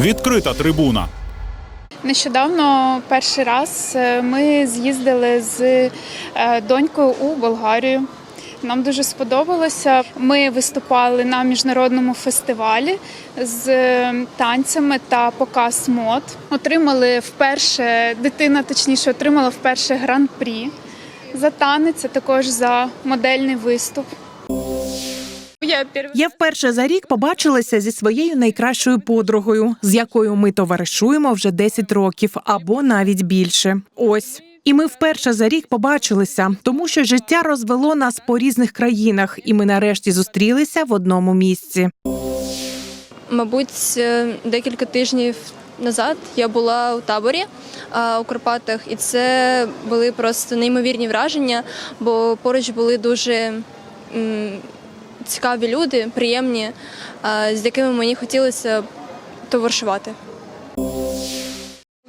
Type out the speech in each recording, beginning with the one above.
Відкрита трибуна. Нещодавно перший раз е, ми з'їздили з е, донькою у Болгарію. Нам дуже сподобалося. Ми виступали на міжнародному фестивалі з е, танцями та показ мод. Отримали вперше дитина, точніше, отримала вперше гран-прі за танець, а також за модельний виступ. Я вперше за рік побачилася зі своєю найкращою подругою, з якою ми товаришуємо вже 10 років або навіть більше. Ось. І ми вперше за рік побачилися, тому що життя розвело нас по різних країнах, і ми нарешті зустрілися в одному місці. Мабуть, е, декілька тижнів назад я була у таборі а, у Карпатах, і це були просто неймовірні враження, бо поруч були дуже м, цікаві люди, приємні, з якими мені хотілося товаришувати.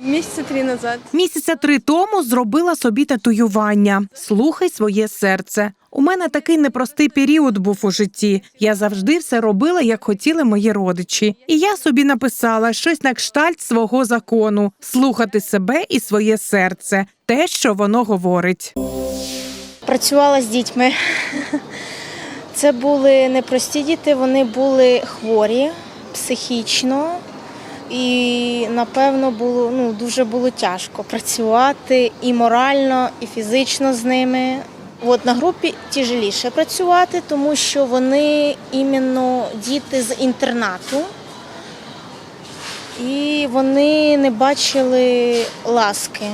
Місяця три назад. Місяця три тому зробила собі татуювання. Слухай своє серце. У мене такий непростий період був у житті. Я завжди все робила, як хотіли мої родичі. І я собі написала щось на кштальт свого закону слухати себе і своє серце, те, що воно говорить. Працювала з дітьми. Це були непрості діти, вони були хворі психічно. І напевно було ну дуже було тяжко працювати і морально, і фізично з ними. От на групі тяжеліше працювати, тому що вони іменно діти з інтернату, і вони не бачили ласки.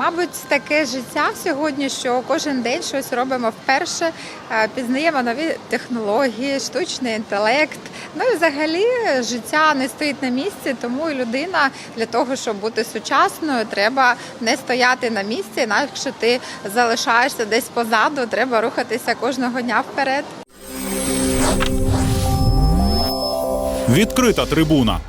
Мабуть, таке життя сьогодні, що кожен день щось робимо вперше, е, пізнаємо нові технології, штучний інтелект. Ну і взагалі життя не стоїть на місці, тому і людина для того, щоб бути сучасною, треба не стояти на місці, інакше ти залишаєшся десь позаду, треба рухатися кожного дня вперед. Відкрита трибуна.